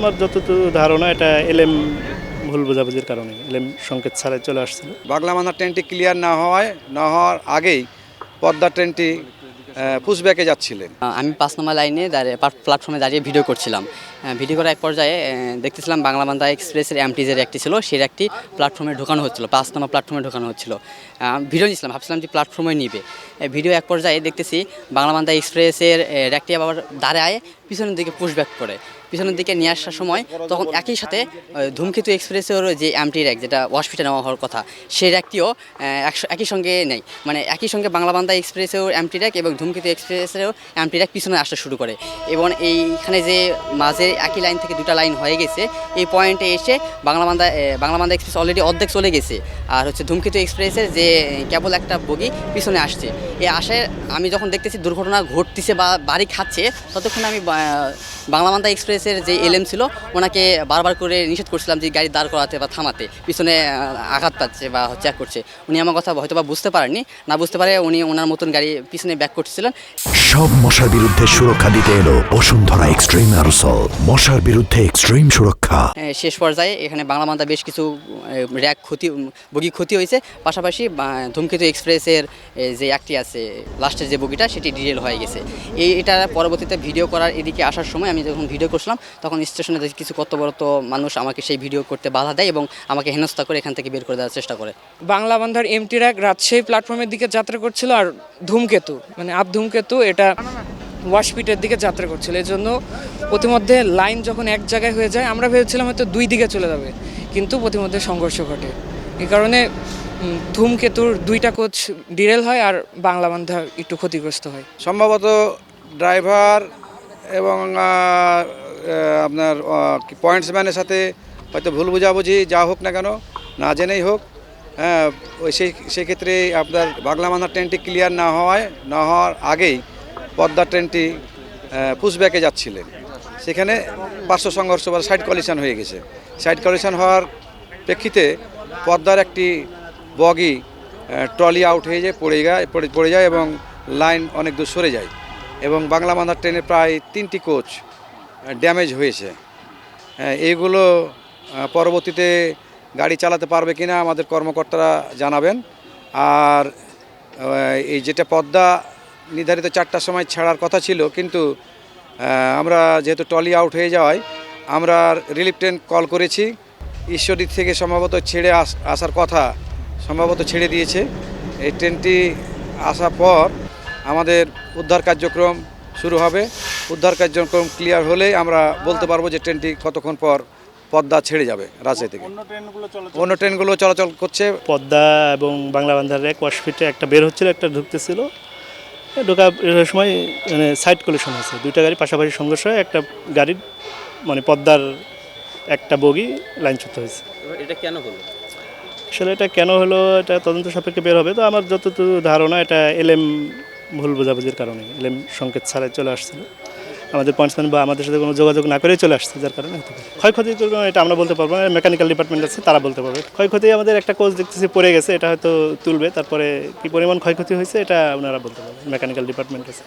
আমার যতটুকু ধারণা এটা এলএম ভুল বোঝাবুঝির কারণে এলএম সংকেত ছাড়াই চলে আসছিল। বাংলা মান্না ট্রেনটি ক্লিয়ার না হওয়ায় না হওয়ার আগেই পদ্মা ট্রেনটি পুশব্যাকে যাচ্ছিলেন। আমি পাঁচ নম্বর লাইনে দাঁড়িয়ে পার- প্ল্যাটফর্মে দাঁড়িয়ে ভিডিও করছিলাম। ভিডিও করার এক পর্যায়ে দেখতেছিলাম বাংলা বান্দা এক্সপ্রেসের এমটিজের একটি ছিল সেই একটি প্ল্যাটফর্মে ঢোকানো হচ্ছিল পাঁচ নম্বর প্ল্যাটফর্মে ঢোকানো হচ্ছিল। ভিডিও নিয়েছিলাম ভাবছিলাম যে প্ল্যাটফর্মে নিবে। ভিডিও এক পর্যায়ে দেখতেছি বাংলা বান্দা এক্সপ্রেসের র্যাকটি আবার দাঁড়ায় পিছনের দিকে পুশব্যাক করে। পিছনের দিকে নিয়ে আসার সময় তখন একই সাথে ধূমকেতু এক্সপ্রেসের যে এমটি র্যাক যেটা ওয়াশফিটে নেওয়া হওয়ার কথা। সেই র্যাকটিও একই সঙ্গে নেই। মানে একই সঙ্গে বাংলা বান্দা এক্সপ্রেসেও এমটি র্যাক এবং ধূমকেতু এক্সপ্রেসেও এমটি র্যাক পিছনে আসতে শুরু করে। এবং এইখানে যে মাঝে একই লাইন থেকে দুটো লাইন হয়ে গেছে এই পয়েন্টে এসে বাংলা বান্দা এ, বাংলা বান্দা এক্সপ্রেস অলরেডি অর্ধেক চলে গেছে। আর হচ্ছে ধূমকেতু এক্সপ্রেসের যে, কেবল একটা বগি পিছনে আসছে। এ আসে আমি যখন দেখতেছি দুর্ঘটনা ঘটতেছে বা বাড়ি খাচ্ছে, ততক্ষণ আমি বা- বাংলা বান্দা এক্সপ্রেসের যে এলএম ছিল ওনাকে বারবার করে নিষেধ করছিলাম যে গাড়ি দাঁড় করাতে বা থামাতে পিছনে আঘাত পাচ্ছে বা চেক করছে। উনি আমার কথা হয়তো বা বুঝতে পারেননি। না বুঝতে পারে উনি ওনার মতন গাড়ি পিছনে ব্যাক করছিলেন সব মশার বিরুদ্ধে সুরক্ষা দিতে এলো বসুন্ধরা এক্সট্রিম অ্যারোসল মশার বিরুদ্ধে এক্সট্রিম সুরক্ষা। শেষ পর্যায়ে এখানে বাংলা মান্দা বেশ কিছু র্যাক ক্ষতি বগি ক্ষতি হয়েছে। পাশাপাশি ধূমকেতু এক্সপ্রেসের যে একটি আছে লাস্টের যে বগিটা সেটি ডিটেল হয়ে গেছে। এই এটা পরবর্তীতে ভিডিও করার এদিকে আসার সময় আমি যখন ভিডিও করছিলাম তখন স্টেশনে দেখি কিছু কর্তব্যরত মানুষ আমাকে সেই ভিডিও করতে বাধা দেয় এবং আমাকে হেনস্থা করে এখান থেকে বের করে দেওয়ার চেষ্টা করে। বাংলা বান্ধার এমটি র্যাক রাজশাহী প্ল্যাটফর্মের দিকে যাত্রা করছিল আর ধূমকেতু মানে আপ ধূমকেতু এটা ওয়াশপিটের দিকে যাত্রা করছিল। এই জন্য প্রতিমধ্যে লাইন যখন এক জায়গায় হয়ে যায় আমরা ভেবেছিলাম হয়তো দুই দিকে চলে যাবে কিন্তু প্রতিমধ্যে সংঘর্ষ ঘটে। এই কারণে ধূমকেতুর দুইটা কোচ ডিরেল হয় আর বাংলা বান্ধা একটু ক্ষতিগ্রস্ত হয়। সম্ভবত ড্রাইভার এবং আপনার পয়েন্টসম্যানের সাথে হয়তো ভুল বোঝাবুঝি যা হোক না কেন, না জেনেই হোক হ্যাঁ ওই সেই সেক্ষেত্রে আপনার বাংলা মান্না ট্রেনটি ক্লিয়ার না হওয়ায়, না হওয়ার আগেই পদ্মা ট্রেনটি পুশব্যাকে যাচ্ছিলেন। সেখানে পার্শ্ব সংঘর্ষ বা সাইড কলিশন হয়ে গেছে। সাইড কলিশন হওয়ার প্রেক্ষিতে পদ্মার একটি বগি ট্রলি আউট হয়ে যায়, পড়ে যায় পড়ে যায় এবং লাইন অনেক দূর সরে যায়। এবং বাংলা মান্দার ট্রেনে প্রায় তিনটি কোচ ড্যামেজ হয়েছে। হ্যাঁ, এইগুলো পরবর্তীতে গাড়ি চালাতে পারবে কিনা আমাদের কর্মকর্তারা জানাবেন। আর এই যেটা পদ্মা নির্ধারিত চারটার সময় ছাড়ার কথা ছিল কিন্তু আমরা যেহেতু টলি আউট হয়ে যাওয়ায় আমরা রিলিফ ট্রেন কল করেছি। ঈশ্বরদী থেকে সম্ভবত ছেড়ে আস আসার কথা সম্ভবত ছেড়ে দিয়েছে। এই ট্রেনটি আসার পর আমাদের উদ্ধার কার্যক্রম শুরু হবে। উদ্ধার কার্যক্রম ক্লিয়ার হলে আমরা বলতে পারব যে ট্রেনটি কতক্ষণ পর পদ্মা ছেড়ে যাবে রাজশাহী থেকে। অন্য ট্রেনগুলো চলাচল করছে। পদ্মা এবং বাংলা বান্ধার এক ওয়াশফিটে একটা বের হচ্ছিল একটা ঢুকতেছিল। ঢোকা বের সময় মানে সাইড কলিশন হয়েছে। দুইটা গাড়ি পাশাপাশি সংঘর্ষ হয়ে একটা গাড়ির মানে পদ্মার একটা বগি লাইনচ্যুত হয়েছে। এটা কেন হলো? আসলে এটা কেন হলো এটা তদন্ত সাপেক্ষে বের হবে। তো আমার যতটুকু ধারণা এটা এলএম ভুল বোঝাবুঝির কারণে এলএম সংকেত ছাড়াই চলে আসছিল। আমাদের পয়েন্টসম্যান বা আমাদের সাথে কোনো যোগাযোগ না করেই চলে আসছে, যার কারণে হতে পারে। ক্ষয়ক্ষতি করবে এটা আমরা বলতে পারব না মেকানিক্যাল ডিপার্টমেন্ট আছে, তারা বলতে পারবে। ক্ষয়ক্ষতি আমাদের একটা কোচ দেখতেছি, পড়ে গেছে, এটা হয়তো তুলবে, তারপরে কি পরিমাণ ক্ষয়ক্ষতি হয়েছে, এটা ওনারা বলতে পারবে মেকানিক্যাল ডিপার্টমেন্ট আছে।